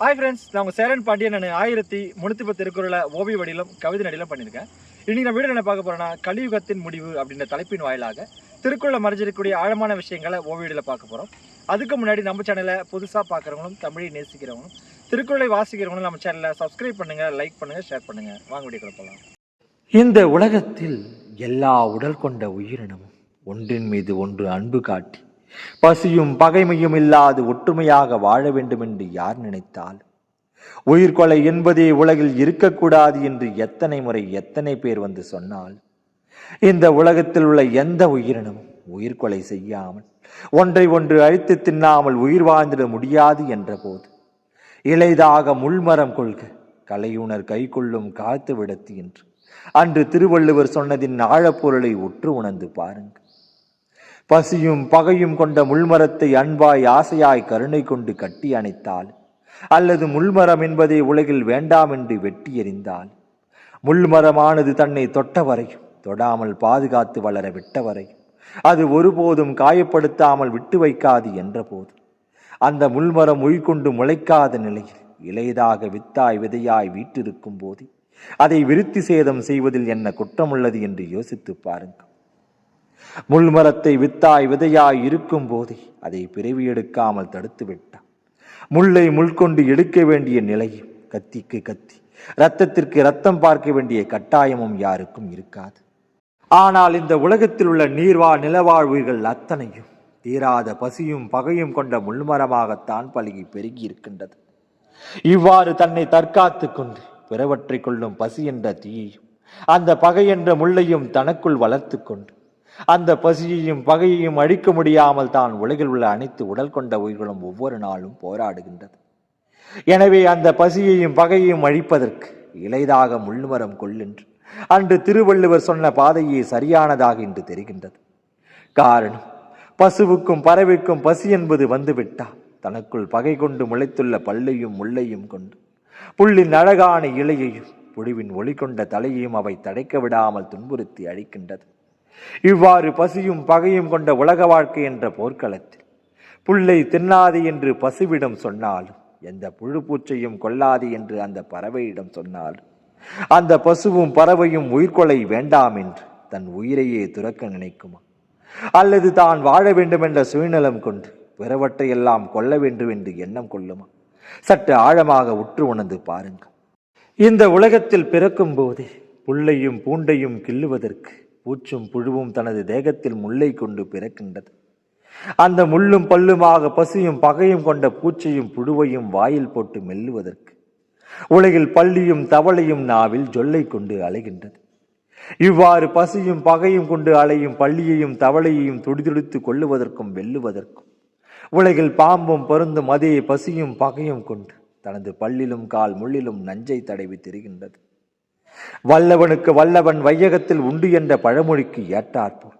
Hi friends நான் உங்கள் சேரன் பாண்டியன். நான் ஆயிரத்தி முன்னூற்றி பத்து திருக்குறளை ஓவிய வடியிலும் கவிதை நடிலும் பண்ணியிருக்கேன். இன்றைக்கி நான் வீடு என்ன பார்க்க போகிறேன்னா கலியுகத்தின் முடிவு அப்படின்ற தலைப்பின் வாயிலாக திருக்குறளை மறைஞ்சிருக்கக்கூடிய ஆழமான விஷயங்களை ஓவியடியில் பார்க்க போகிறோம் அதுக்கு முன்னாடி நம்ம சேனலை புதுசாக பார்க்குறவங்களும் தமிழை நேசிக்கிறவங்களும் திருக்குறளை வாசிக்கிறவங்களும் நம்ம சேனலை சப்ஸ்கிரைப் பண்ணுங்கள் லைக் பண்ணுங்கள் ஷேர் பண்ணுங்கள் வாங்க வீடியோ போகலாம் இந்த உலகத்தில் எல்லா உடல் கொண்ட உயிரினமும் ஒன்றின் மீது ஒன்று அன்பு காட்டி பசியும் பகைமையும் இல்லாது ஒற்றுமையாக வாழ வேண்டும் என்று யார் நினைத்தால்? உயிர்கொலை என்பதே உலகில் இருக்கக்கூடாது என்று எத்தனை முறை எத்தனை பேர் வந்து சொன்னால்? இந்த உலகத்தில் உள்ள எந்த உயிரினமும் உயிர்கொலை செய்யாமல் ஒன்றை ஒன்று அழித்து தின்னாமல் உயிர் வாழ்ந்திட முடியாது என்ற போது இளைதாக முள்மரம் கொள்க கலையுணர் கைக்கொள்ளும் காத்து விடத்து என்று. அன்று திருவள்ளுவர் சொன்னதின் ஆழப்பொருளை உற்று உணர்ந்து பாருங்கள். பசியும் பகையும் கொண்ட முள்மரத்தை அன்பாய் ஆசையாய் கருணை கொண்டு கட்டி அணைத்தால் அல்லது முள்மரம் என்பதை உலகில் வேண்டாம் என்று வெட்டி எறிந்தால் முள்மரமானது தன்னை தொட்ட வரையும் தொடாமல் பாதுகாத்து வளர விட்ட வரையும் அது ஒருபோதும் காயப்படுத்தாமல் விட்டு வைக்காது என்றபோது அந்த முள்மரம் உய்கொண்டு முளைக்காத நிலையில் இளையதாக வித்தாய் விதையாய் வீட்டிருக்கும் போது அதை விருத்தி சேதம் செய்வதில் என்ன குற்றமுள்ளது என்று யோசித்து பாருங்கள். முள்மரத்தை வித்தாய் விதையாய் இருக்கும் போதே அதை பிறவி எடுக்காமல் தடுத்து விட்டான். முள்ளை முள்கொண்டு எடுக்க வேண்டிய நிலையும் கத்திக்கு கத்தி இரத்தத்திற்கு ரத்தம் பார்க்க வேண்டிய கட்டாயமும் யாருக்கும் இருக்காது. ஆனால் இந்த உலகத்தில் உள்ள நீர்வாழ் நிலவாழ்வுகள் அத்தனையும் தீராத பசியும் பகையும் கொண்ட முள்மரமாகத்தான் பழகி பெருகி இருக்கின்றது. இவ்வாறு தன்னை தற்காத்துக் கொண்டு பிறவற்றைக் கொள்ளும் பசி என்ற தீயையும் அந்த பகை என்ற முள்ளையும் தனக்குள் வளர்த்து கொண்டு அந்த பசியையும் பகையையும் அழிக்க முடியாமல் தான் உலகில் உள்ள அனைத்து உடல் கொண்ட உயிர்களும் ஒவ்வொரு நாளும் போராடுகின்றது. எனவே அந்த பசியையும் பகையையும் அழிப்பதற்கு இளைதாக முள்மரம் கொள்ளென்று அன்று திருவள்ளுவர் சொன்ன பாதையே சரியானதாக இன்று தெரிகின்றது. காரணம் பசுவுக்கும் பறவைக்கும் பசி என்பது வந்துவிட்டால் தனக்குள் பகை கொண்டு முளைத்துள்ள பல்லையும் முள்ளையும் கொண்டு புள்ளின் அழகான இலையையும் புழுவின் ஒளி கொண்ட தலையையும் அவை தடைக்க விடாமல் துன்புறுத்தி அழிக்கின்றது. இவ்வாறு பசியும் பகையும் கொண்ட உலக வாழ்க்கை என்ற போர்க்களத்தில் புல்லை தின்னாது என்று பசுவிடம் சொன்னாலும் எந்த புழு பூச்சையும் கொல்லாது என்று அந்த பறவையிடம் சொன்னாலும் அந்த பசுவும் பறவையும் உயிர்கொலை வேண்டாம் என்று தன் உயிரையே துறக்க நினைக்குமா? அல்லது தான் வாழ வேண்டும் என்ற சுயநலம் கொண்டு பிறவற்றையெல்லாம் கொல்ல வேண்டும் என்று எண்ணம் கொள்ளுமா? சற்று ஆழமாக உற்று உணர்ந்து பாருங்கள். இந்த உலகத்தில் பிறக்கும் போதே புல்லையும் பூண்டையும் கிள்ளுவதற்கு பூச்சும் புழுவும் தனது தேகத்தில் முல்லை கொண்டு பிறக்கின்றது. அந்த முள்ளும் பல்லுமாக பசியும் பகையும் கொண்ட பூச்சையும் புழுவையும் வாயில் போட்டு மெல்லுவதற்கு உலகில் பள்ளியும் தவளையும் நாவில் ஜொல்லை கொண்டு அலைகின்றது. இவ்வாறு பசியும் பகையும் கொண்டு அலையும் பள்ளியையும் தவளையையும் துடிதுடித்து கொள்ளுவதற்கும் வெல்லுவதற்கும் உலகில் பாம்பும் பருந்தும் அதே பசியும் பகையும் கொண்டு தனது பல்லிலும் கால் முள்ளிலும் நஞ்சை தடவி திரிகின்றது. வல்லவனுக்கு வல்லவன் வையகத்தில் உண்டு என்ற பழமொழிக்கு ஏற்றாற்போல்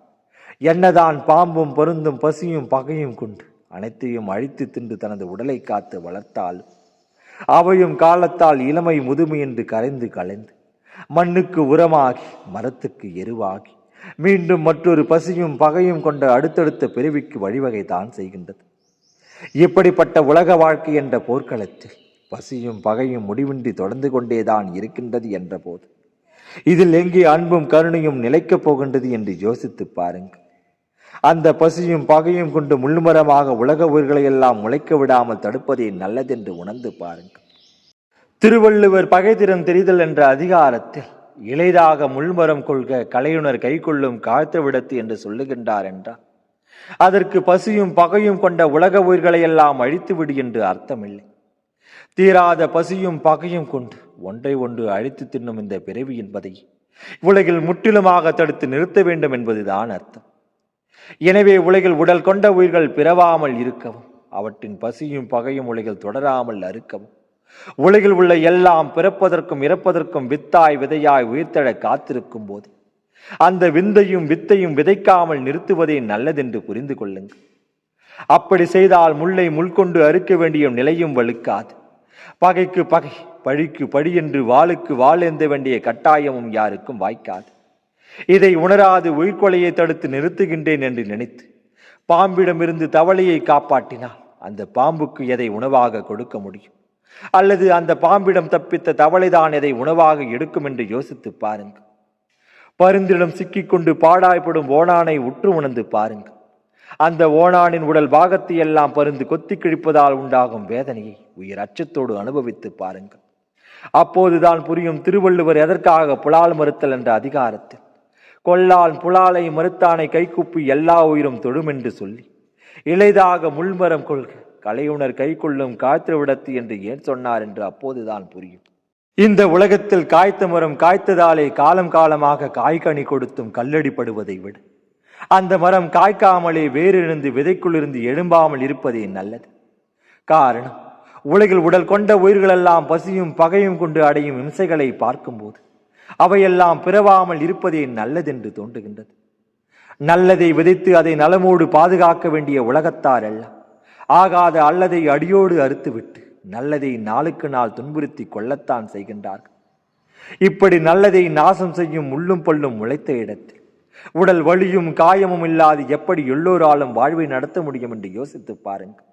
என்னதான் பாம்பும் பருந்தும் பசியும் பகையும் கொண்டு அனைத்தையும் அழித்து தின்று தனது உடலை காத்து வளர்த்தாலும் அவையும் காலத்தால் இளமை முதுமை என்று கரைந்து கலைந்து மண்ணுக்கு உரமாகி மரத்துக்கு எருவாகி மீண்டும் மற்றொரு பசியும் பகையும் கொண்ட அடுத்தடுத்த பிறவிக்கு வழிவகை தான் செய்கின்றது. இப்படிப்பட்ட உலக வாழ்க்கை என்ற போர்க்களத்தில் பசியும் பகையும் முடிவின்றி தொடர்ந்து கொண்டேதான் இருக்கின்றது என்றபோது. இதில் எங்கே அன்பும் கருணையும் நிலைக்கப் போகின்றது என்று யோசித்து பாருங்கள். அந்த பசியும் பகையும் கொண்டு முள்ளுமரமாக உலக உயிர்களை எல்லாம் முளைக்க விடாமல் தடுப்பதே நல்லதென்று உணர்ந்து பாருங்கள். திருவள்ளுவர் பகைதிறம் தெரிதல் என்ற அதிகாரத்தில் இளைதாக முள்மரம் கொள்க கலையுணர் கைக்கொள்ளும் காழ்த்த விடத்து என்று சொல்லுகின்றார் என்றார். அதற்கு பசியும் பகையும் கொண்ட உலக உயிர்களையெல்லாம் அழித்துவிடு அழித்து விடு என்று அர்த்தமில்லை. தீராத பசியும் பகையும் கொண்டு ஒன்றை ஒன்று அழித்து தின்னும் இந்த பிறவி என்பதை உலகில் முற்றிலுமாக தடுத்து நிறுத்த வேண்டும் என்பதுதான் அர்த்தம். எனவே உலகில் உடல் கொண்ட உயிர்கள் பிறவாமல் இருக்கவும் அவற்றின் பசியும் பகையும் உலகில் தொடராமல் அறுக்கவும் உலகில் உள்ள எல்லாம் பிறப்பதற்கும் இறப்பதற்கும் வித்தாய் விதையாய் உயிர்த்தெழ காத்திருக்கும் போது அந்த விந்தையும் வித்தையும் விதைக்காமல் நிறுத்துவதே நல்லதென்று புரிந்து கொள்ளுங்கள். அப்படி செய்தால் முள்ளை முள்கொண்டு அறுக்க வேண்டிய நிலையும் வலுக்காது. பகைக்கு பகை பழிக்கு பழி என்று வாளுக்கு வாள் எந்த வேண்டிய கட்டாயமும் யாருக்கும் வாய்க்காது. இதை உணராது உயிர்கொலையை தடுத்து நிறுத்துகின்றேன் என்று நினைத்து பாம்பிடமிருந்து தவளையை காப்பாற்றினால் அந்த பாம்புக்கு எதை உணவாக கொடுக்க முடியும்? அல்லது அந்த பாம்பிடம் தப்பித்த தவளைதான் எதை உணவாக எடுக்கும் என்று யோசித்து பாருங்கள். பருந்திடம் சிக்கிக்கொண்டு பாடாய்ப்படும் ஓனானை உற்று உணர்ந்து பாருங்கள். அந்த ஓணானின் உடல் பாகத்தை எல்லாம் பருந்து கொத்தி கிழிப்பதால் உண்டாகும் வேதனையை உயிர் அச்சத்தோடு அனுபவித்து பாருங்கள். அப்போதுதான் புரியும் திருவள்ளுவர் எதற்காக புலால் மறுத்தல் என்ற அதிகாரத்தில் கொல்லால் புலாலை மறுத்தானை கைக்குப்பி எல்லா உயிரும் தொழுமென்று சொல்லி இளைதாக முள்மரம் கொள்க கலையுணர் கை கொள்ளும் காய்த்து விடத்து என்று ஏன் சொன்னார்? என்று அப்போதுதான் புரியும். இந்த உலகத்தில் காய்த்த மரம் காய்த்ததாலே காலம் காலமாக காய்கனி கொடுத்தும் கல்லடிப்படுவதை விட அந்த மரம் காய்க்காமலே வேறிருந்து விதைக்குள்ளிருந்து எழும்பாமல் இருப்பதே நல்லது. காரணம் உலகில் உடல் கொண்ட உயிர்களெல்லாம் பசியும் பகையும் கொண்டு அடையும் இம்சைகளை பார்க்கும்போது அவையெல்லாம் பிறவாமல் இருப்பதே நல்லதென்று தோன்றுகின்றது. நல்லதை விதைத்து அதை நலமோடு பாதுகாக்க வேண்டிய உலகத்தார் எல்லாம் ஆகாத அல்லதை அடியோடு அறுத்துவிட்டு நல்லதை நாளுக்கு நாள் துன்புறுத்தி கொள்ளத்தான் செய்கின்றார்கள். இப்படி நல்லதை நாசம் செய்யும் முள்ளும் பல்லும் முளைத்த இடத்தில் உடல் வலியும் காயமும் இல்லாது எப்படி எல்லோராலும் வாழ்வை நடத்த முடியும் என்று யோசித்து பாருங்கள்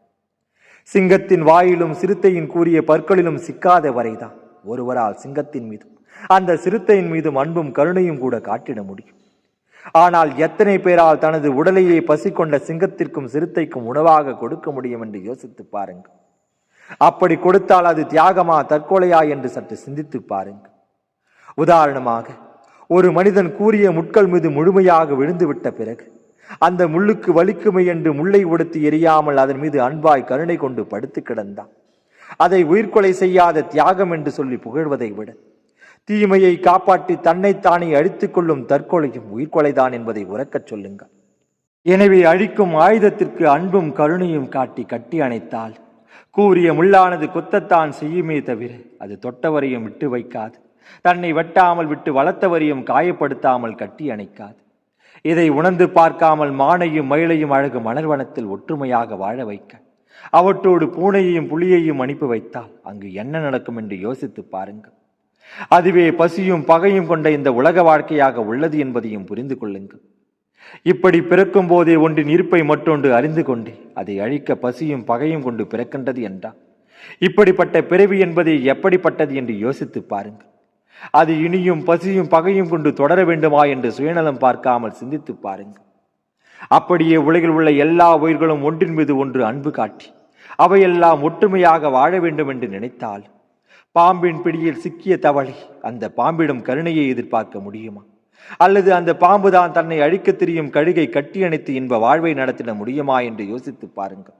சிங்கத்தின் வாயிலும் சிறுத்தையின் கூறிய பற்களிலும் சிக்காத வரைதான். ஒருவரால் சிங்கத்தின் மீதும் அந்த சிறுத்தையின் மீதும் அன்பும் கருணையும் கூட காட்டிட முடியும். ஆனால் எத்தனை பேரால் தனது உடலையே பசி கொண்ட சிங்கத்திற்கும் சிறுத்தைக்கும் உணவாக கொடுக்க முடியும் என்று யோசித்து பாருங்கள் அப்படி கொடுத்தால் அது தியாகமா தற்கொலையா என்று சற்று சிந்தித்து பாருங்கள் உதாரணமாக ஒரு மனிதன் கூறிய முட்கள் மீது முழுமையாக விழுந்துவிட்ட பிறகு அந்த முள்ளுக்கு வலிக்குமை என்று முள்ளை உடுத்தி எரியாமல் அதன் மீது அன்பாய் கருணை கொண்டு படுத்து கிடந்தான். அதை உயிர்கொலை செய்யாத தியாகம் என்று சொல்லி புகழ்வதை விட தீமையை காப்பாற்றி தன்னைத்தானே அழித்துக் கொள்ளும் தற்கொலையும் உயிர்கொலைதான் என்பதை உறக்கச் சொல்லுங்கள். எனவே அழிக்கும் ஆயுதத்திற்கு அன்பும் கருணையும் காட்டி கட்டி அணைத்தால் கூறிய முள்ளானது கொத்தத்தான் செய்யுமே தவிர அது தொட்டவரையும் விட்டு வைக்காது. தன்னை வெட்டாமல் விட்டு வளர்த்தவரையும் காயப்படுத்தாமல் கட்டி அணைக்காது. இதை உணர்ந்து பார்க்காமல் மானையும் மயிலையும் அழகு மலர்வனத்தில் ஒற்றுமையாக வாழ வைக்க. அவற்றோடு பூனையையும் புலியையும் அனுப்பி வைத்தால் அங்கு என்ன நடக்கும் என்று யோசித்து பாருங்கள். அதுவே பசியும் பகையும் கொண்ட இந்த உலக வாழ்க்கையாக உள்ளது என்பதையும் புரிந்து கொள்ளுங்கள். இப்படி பிறக்கும் போதே ஒன்றின் இருப்பை மற்றொன்று அறிந்து கொண்டே அதை அழிக்க பசியும் பகையும் கொண்டு பிறக்கின்றது என்றால் இப்படிப்பட்ட பிறவி என்பது எப்படிப்பட்டது என்று யோசித்து பாருங்கள். அது இனியும் பசியும் பகையும் கொண்டு தொடர வேண்டுமா என்று சுயநலம் பார்க்காமல் சிந்தித்து பாருங்கள். அப்படியே உலகில் உள்ள எல்லா உயிர்களும் ஒன்றின் மீது ஒன்று அன்பு காட்டி அவையெல்லாம் ஒற்றுமையாக வாழ வேண்டும் என்று நினைத்தால் பாம்பின் பிடியில் சிக்கிய தவளை அந்த பாம்பிடம் கருணையை எதிர்பார்க்க முடியுமா? அல்லது அந்த பாம்பு தான் தன்னை அழிக்கத் திரியும் கழுகை கட்டி அணைத்து இன்ப வாழ்வை நடத்திட முடியுமா என்று யோசித்து பாருங்கள்.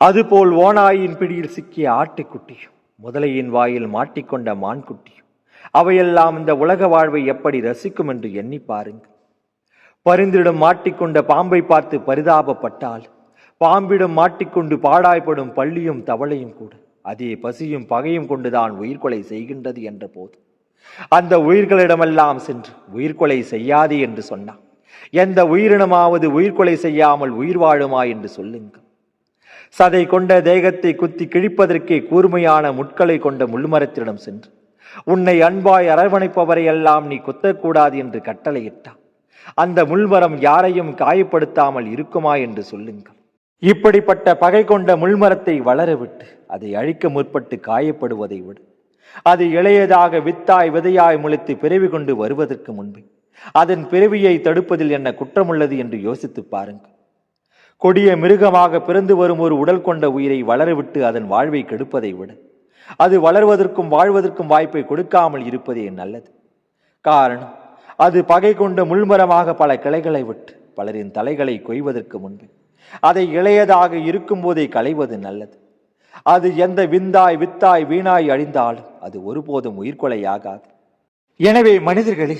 அதுபோல் ஓனாயின் பிடியில் சிக்கிய ஆட்டுக்குட்டியும் முதலையின் வாயில் மாட்டிக்கொண்ட மான்குட்டியும் அவையெல்லாம் இந்த உலக வாழ்வை எப்படி ரசிக்கும் என்று எண்ணி பாருங்கள். பரிந்திடம் மாட்டிக்கொண்ட பாம்பை பார்த்து பரிதாபப்பட்டால் பாம்பிடம் மாட்டிக்கொண்டு பாடாய்ப்படும் பள்ளியும் தவளையும் கூட. அதே பசியும் பகையும் கொண்டுதான் உயிர்கொலை செய்கின்றது என்ற போது. அந்த உயிர்களிடமெல்லாம் சென்று உயிர்கொலை செய்யாதே என்று சொன்னான் எந்த உயிரினமாவது உயிர்கொலை செய்யாமல் உயிர் வாழுமா என்று சொல்லுங்கள். சதை கொண்ட தேகத்தை குத்தி கிழிப்பதற்கே கூர்மையான முட்களை கொண்ட முள்மரத்திடம் சென்று உன்னை அன்பாய் அரவணைப்பவரை எல்லாம் நீ குத்தக்கூடாது என்று கட்டளையிட்டான். அந்த முள்மரம் யாரையும் காயப்படுத்தாமல் இருக்குமா என்று சொல்லுங்கள். இப்படிப்பட்ட பகை கொண்ட முள்மரத்தை வளரவிட்டு அதை அழிக்க முற்பட்டு காயப்படுவதை விட. அது இளையதாக வித்தாய் விதையாய் முளைத்து பிறவி கொண்டு வருவதற்கு முன்பே. அதன் பிறவியை தடுப்பதில் என்ன குற்றமுள்ளது என்று யோசித்து பாருங்கள். கொடிய மிருகமாக பிறந்து வரும் ஒரு உடல் கொண்ட உயிரை வளரவிட்டு அதன் வாழ்வை கெடுப்பதை விட. அது வளர்வதற்கும் வாழ்வதற்கும் வாய்ப்பை கொடுக்காமல் இருப்பதே நல்லது. காரணம் அது பகை கொண்டு முள்மரமாக பல கிளைகளை விட்டு பலரின் தலைகளை கொய்வதற்கு முன்பு. அதை இளையதாக இருக்கும்போதே களைவது நல்லது. அது எந்த விந்தாய் வித்தாய் வீணாய் அழிந்தாலும் அது ஒருபோதும் உயிர்கொலையாகாது. எனவே மனிதர்களே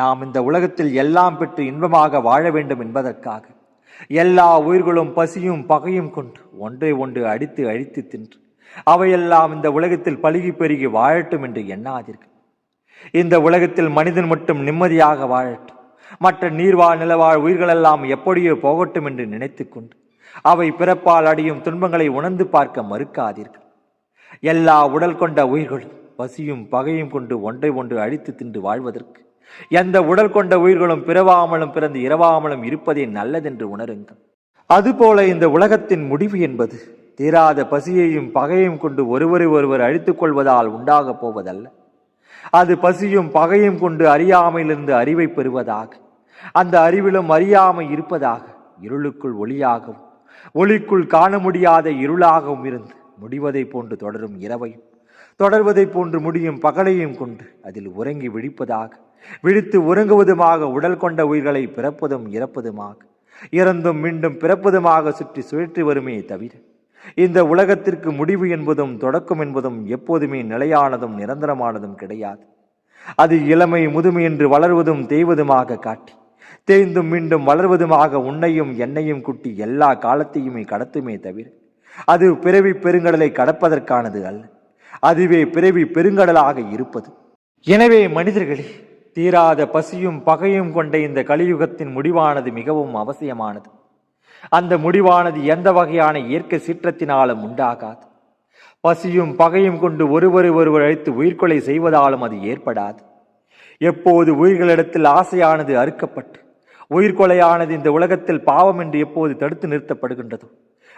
நாம் இந்த உலகத்தில் எல்லாம் பெற்று இன்பமாக வாழ வேண்டும் என்பதற்காக எல்லா உயிர்களும் பசியும் பகையும் கொண்டு ஒன்றை ஒன்று அடித்து அழித்து தின்று அவையெல்லாம் இந்த உலகத்தில் பழுகி பெருகி வாழட்டும் என்று எண்ணாதீர்கள். இந்த உலகத்தில் மனிதன் மட்டும் நிம்மதியாக வாழட்டும். மற்ற நீர்வாழ் நிலவாழ் உயிர்களெல்லாம் எப்படியோ போகட்டும் என்று நினைத்துக்கொண்டு அவை பிறப்பால் அடையும் துன்பங்களை உணர்ந்து பார்க்க மறுக்காதீர்கள். எல்லா உடல் கொண்ட உயிர்களும் பசியும் பகையும் கொண்டு ஒன்றை ஒன்று அழித்து தின்று வாழ்வதற்கு எந்த உடல் கொண்ட உயிர்களும் பிறவாமலும் பிறந்து இரவாமலும் இருப்பதே நல்லதென்று உணருங்கள். அதுபோல இந்த உலகத்தின் முடிவு என்பது தீராத பசியையும் பகையும் கொண்டு ஒருவரை ஒருவர் அழித்துக் கொள்வதால் உண்டாகப் போவதல்ல. அது பசியும் பகையும் கொண்டு அறியாமையிலிருந்து அறிவை பெறுவதாக. அந்த அறிவிலும் அறியாமை இருப்பதாக. இருளுக்குள் ஒளியாகவும் ஒளிக்குள் காண முடியாத இருளாகவும் இருந்து முடிவதைப் போன்று தொடரும் இரவையும் தொடர்வதைப் போன்று முடியும் பகலையும் கொண்டு அதில் உறங்கி விழிப்பதாக. விழித்து உறங்குவதுமாக உடல் கொண்ட உயிர்களை பிறப்பதும் இறப்பதுமாக. இறந்தும் மீண்டும் பிறப்பதுமாக சுற்றி சுழற்றி வருமே தவிர இந்த உலகத்திற்கு முடிவு என்பதும் தொடக்கம் என்பதும் எப்போதுமே நிலையானதும் நிரந்தரமானதும் கிடையாது. அது இளமை முதுமை என்று வளர்வதும் தேய்வதுமாக காட்டி தேய்ந்தும் மீண்டும் வளர்வதுமாக உன்னையும் என்னையும் குட்டி எல்லா காலத்தையுமே கடத்துமே தவிர அது பிறவி பெருங்கடலை கடப்பதற்கானது அல்ல. அதுவே பிறவி பெருங்கடலாக இருப்பது. எனவே மனிதர்களே தீராத பசியும் பகையும் கொண்ட இந்த கலியுகத்தின் முடிவானது மிகவும் அவசியமானது. அந்த முடிவானது எந்த வகையான இயற்கை சீற்றத்தினாலும் உண்டாகாது. பசியும் பகையும் கொண்டு ஒருவரை ஒருவர் அழைத்து உயிர்கொலை செய்வதாலும் அது ஏற்படாது. எப்போது உயிர்களிடத்தில் ஆசையானது அறுக்கப்பட்டு உயிர்கொலையானது இந்த உலகத்தில் பாவம் என்று எப்போது தடுத்து நிறுத்தப்படுகின்றதோ?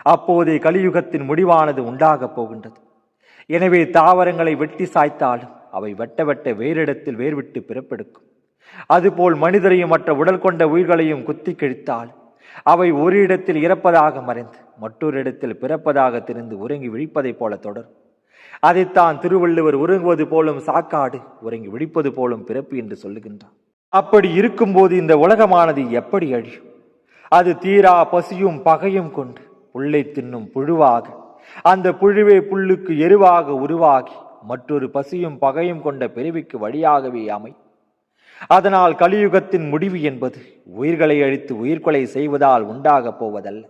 அப்போதே கலியுகத்தின் முடிவானது உண்டாகப் போகின்றது. எனவே தாவரங்களை வெட்டி சாய்த்தாலும் அவை வெட்ட வெட்ட வேறிடத்தில் வேர்விட்டு பிறப்பெடுக்கும். அதுபோல் மனிதரையும் மற்ற உடல் கொண்ட உயிர்களையும் குத்தி கிழித்தால் அவை ஒரு இடத்தில் இறப்பதாக மறைந்து மற்றொரு இடத்தில் பிறப்பதாக தெரிந்து உறங்கி விழிப்பதைப் போல தொடரும் அதைத்தான் திருவள்ளுவர் உறங்குவது போலும் சாக்காடு உறங்கி விழிப்பது போலும் பிறப்பு என்று சொல்லுகின்றார். அப்படி இருக்கும்போது இந்த உலகமானது எப்படி அழியும்? அது தீரா பசியும் பகையும் கொண்டு புல்லை தின்னும் புழுவாக அந்த புழுவே புல்லுக்கு எருவாக உருவாகி மற்றொரு பசியும் பகையும் கொண்ட பிரிவுக்கு வழியாகவே அமை அதனால் கலியுகத்தின் முடிவு என்பது உயிர்களை அழித்து உயிர்கொலை செய்வதால் உண்டாகப் போவதல்ல.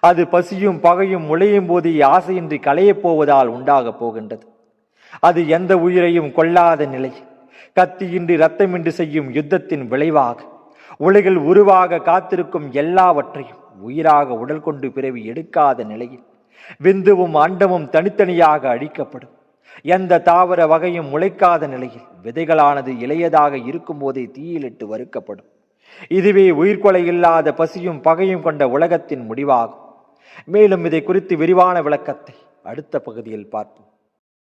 அது பசியும் பகையும் முளையும் போது ஆசையின்றி களையப் போவதால் உண்டாகப் போகின்றது. அது எந்த உயிரையும் கொல்லாத நிலை. கத்தியின்றி ரத்தமின்றி செய்யும் யுத்தத்தின் விளைவாக. உலகில் உருவாக காத்திருக்கும் எல்லாவற்றையும் உயிராக உடல் கொண்டு பிறவி எடுக்காத நிலையில். விந்துவும் அண்டமும் தனித்தனியாக அழிக்கப்படும். எந்த தாவர வகையும் முளைக்காத நிலையில் விதைகளானது இளையதாக இருக்கும்போதே தீயிலிட்டு வறுக்கப்படும். இதுவே உயிர்கொலை இல்லாத பசியும் பகையும் கொண்ட உலகத்தின் முடிவாகும். மேலும் இதை குறித்து விரிவான விளக்கத்தை அடுத்த பகுதியில் பார்ப்போம்.